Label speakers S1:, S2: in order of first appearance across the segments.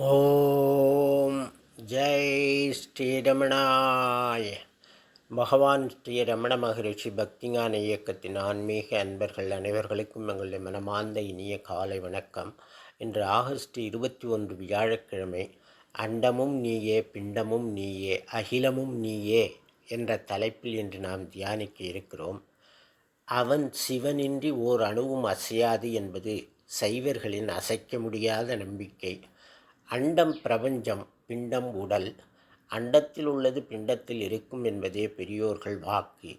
S1: ஓம் ஜெய் ஸ்ரீரமணாய் பகவான் ஸ்ரீ ரமண மகரிஷி பக்திஞான இயக்கத்தின் ஆன்மீக அன்பர்கள் அனைவர்களுக்கும் எங்களுடைய மனமார்ந்த இனிய காலை வணக்கம். இன்று ஆகஸ்ட் இருபத்தி ஒன்று வியாழக்கிழமை அண்டமும் நீயே பிண்டமும் நீயே அகிலமும் நீயே என்ற தலைப்பில் இன்று நாம் தியானிக்க இருக்கிறோம். அவன் சிவனின்றி ஓர் அணுவும் அசையாது என்பது சைவர்களின் அசைக்க முடியாத நம்பிக்கை. அண்டம் பிரபஞ்சம் பிண்டம் உடல். அண்டத்தில் உள்ளது பிண்டத்தில் இருக்கும் என்பதே பெரியோர்கள் வாக்கு.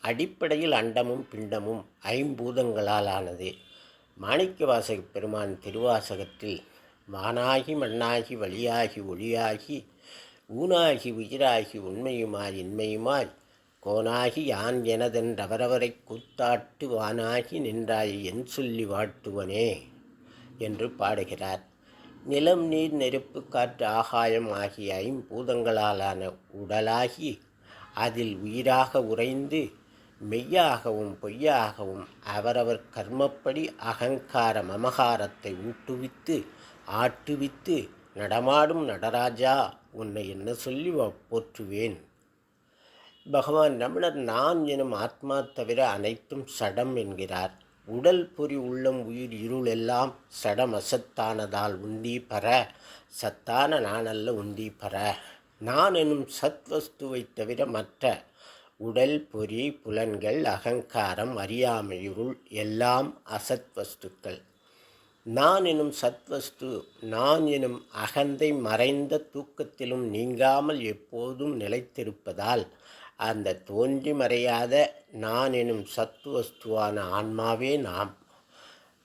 S1: அடிப்படையில் அண்டமும் பிண்டமும் ஐம்பூதங்களால் ஆனது. மாணிக்கவாசக பெருமான் திருவாசகத்தில் வானாகி மண்ணாகி வழியாகி ஒளியாகி ஊனாகி உயிராகி உண்மையுமாய் இன்மையுமாய் கோனாகி யான் எனதென்றவரவரை கூத்தாட்டு வானாகி நின்றாய் என் சொல்லி வாழ்த்துவனே என்று பாடுகிறார். நிலம் நீர் நெருப்பு காற்று ஆகாயம் ஆகிய ஐம்பூதங்களாலான உடலாகி அதில் உயிராக உறைந்து மெய்யாகவும் பொய்யாகவும் அவரவர் கர்மப்படி அகங்கார மமகாரத்தை ஊட்டுவித்து ஆட்டுவித்து நடமாடும் நடராஜா உன்னை என்ன சொல்லி போற்றுவேன். பகவான் ரமணர் நான் எனும் ஆத்மா தவிர அனைத்தும் சடம் என்கிறார். உடல் பொறி உள்ளம் உயிர் இருள் எல்லாம் சடம் அசத்தானதால் உந்தி பர சத்தான நானல்ல உந்தி பர. நான் எனும் சத்வஸ்துவை தவிர மற்ற உடல் பொறி புலன்கள் அகங்காரம் அறியாமையுருள் எல்லாம் அசத் வஸ்துக்கள் நான் எனும் சத்வஸ்து நான் எனும் அகந்தை மறைந்த தூக்கத்திலும் நீங்காமல் எப்போதும் நிலைத்திருப்பதால் அந்த தோன்றி மறையாத நான் எனும் சத்துவஸ்துவான ஆன்மாவே நாம்.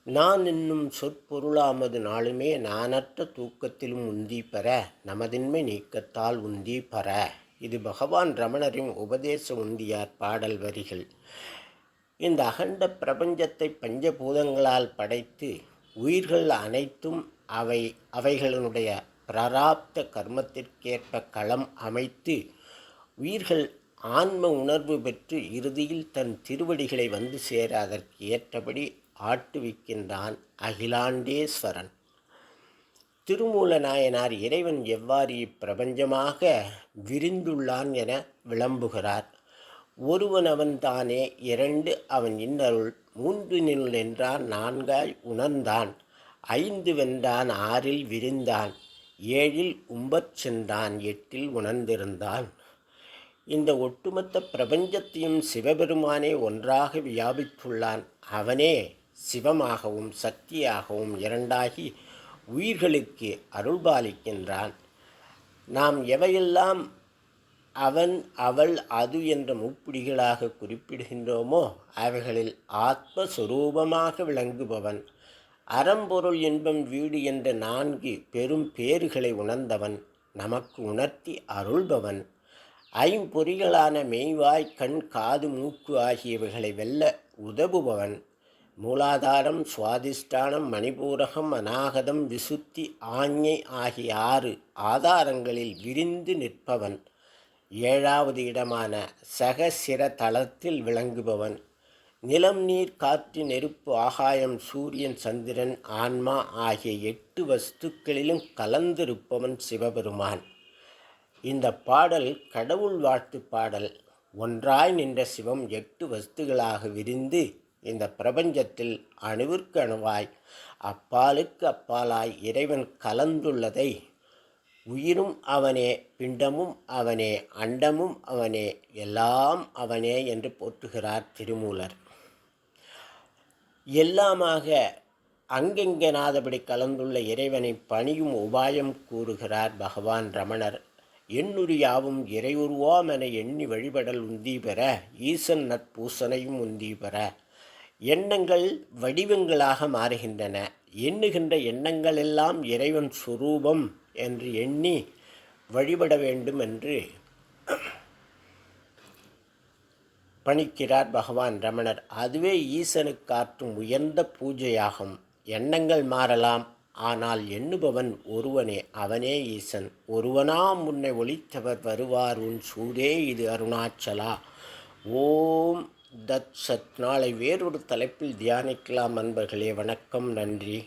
S1: நான் என்னும் சொற்பொருளாமது நாளுமே நானற்ற தூக்கத்திலும் உந்தி பெற நமதின்மை நீக்கத்தால் உந்தி பெற இது பகவான் ரமணரின் உபதேச உந்தியார் பாடல் வரிகள். இந்த அகண்ட பிரபஞ்சத்தை பஞ்சபூதங்களால் படைத்து உயிர்கள் அனைத்தும் அவை அவைகளினுடைய பிராராப்த கர்மத்திற்கேற்ப களம் அமைத்து உயிர்கள் ஆன்ம உணர்வு பெற்று இறுதியில் தன் திருவடிகளை வந்து சேர அதற்கு ஏற்றபடி ஆட்டுவிக்கின்றான் அகிலாண்டேஸ்வரன். திருமூல நாயனார் இறைவன் எவ்வாறு இப்பிரபஞ்சமாக விரிந்துள்ளான் என விளம்புகிறார். ஒருவன் அவன் தானே இரண்டு அவன் இன்னருள் மூன்று நில் என்றான் நான்காய் உணர்ந்தான். ஐந்து வென்றான் ஆறில் விரிந்தான். ஏழில் உம்பச் சென்றான் எட்டில் உணர்ந்திருந்தான். இந்த ஒட்டுமொத்த பிரபஞ்சத்தையும் சிவபெருமானே ஒன்றாக வியாபித்துள்ளான். அவனே சிவமாகவும் சக்தியாகவும் இரண்டாகி உயிர்களுக்கு அருள்பாலிக்கின்றான். நாம் எவையெல்லாம் அவன் அவள் அது என்ற முப்பிடிகளாக குறிப்பிடுகின்றோமோ அவைகளில் ஆத்மஸ்வரூபமாக விளங்குபவன். அறம்பொருள் இன்பம் வீடு என்ற நான்கு பெரும் பேறுகளை உணர்ந்தவன். நமக்கு உணர்த்தி அருள்பவன். ஐம்பொறிகளான மெய்வாய் கண் காது மூக்கு ஆகியவைகளை வெல்ல உதவுபவன். மூலாதாரம் சுவாதிஷ்டானம் மணிபூரகம் அநாகதம் விசுத்தி ஆஞ்ஞை ஆகிய ஆறு ஆதாரங்களில் விரிந்து நிற்பவன். ஏழாவது இடமான சகசிர தளத்தில் விளங்குபவன். நிலம் நீர் காற்று நெருப்பு ஆகாயம் சூரியன் சந்திரன் ஆன்மா ஆகிய எட்டு வஸ்துக்களிலும் கலந்திருப்பவன் சிவபெருமான். இந்த பாடல் கடவுள் வாழ்த்து பாடல். ஒன்றாய் நின்ற சிவம் எட்டு வஸ்துகளாக விரிந்து இந்த பிரபஞ்சத்தில் அணுவிற்கு அணுவாய் அப்பாலுக்கு அப்பாலாய் இறைவன் கலந்துள்ளதை உயிரும் அவனே பிண்டமும் அவனே அண்டமும் அவனே எல்லாம் அவனே என்று போற்றுகிறார் திருமூலர். எல்லாமாக அங்கெங்கெனாதபடி கலந்துள்ள இறைவனை பணியும் உபாயம் கூறுகிறார் பகவான் ரமணர். எண்ணுரியாவும் இறையுருவாம் என எண்ணி வழிபடல் உந்தி பெற ஈசன் நட்பூசனையும் உந்தி பெற எண்ணங்கள் வடிவங்களாக மாறுகின்றன. எண்ணுகின்ற எண்ணங்கள் எல்லாம் இறைவன் சுரூபம் என்று எண்ணி வழிபட வேண்டும் என்று பணிக்கிறார் பகவான் ரமணர். அதுவே ஈசனுக்காற்றும் உயர்ந்த பூஜையாகும். எண்ணங்கள் மாறலாம். ஆனால் எண்ணுபவன் ஒருவனே அவனே ஈசன். ஒருவனாம் உன்னை ஒழித்தவர் வருவார் உன் சூதே இது அருணாச்சலா. ஓம் தத் சத் நாளை வேறொரு தலைப்பில் தியானிக்கலாம் நண்பர்களே வணக்கம் நன்றி.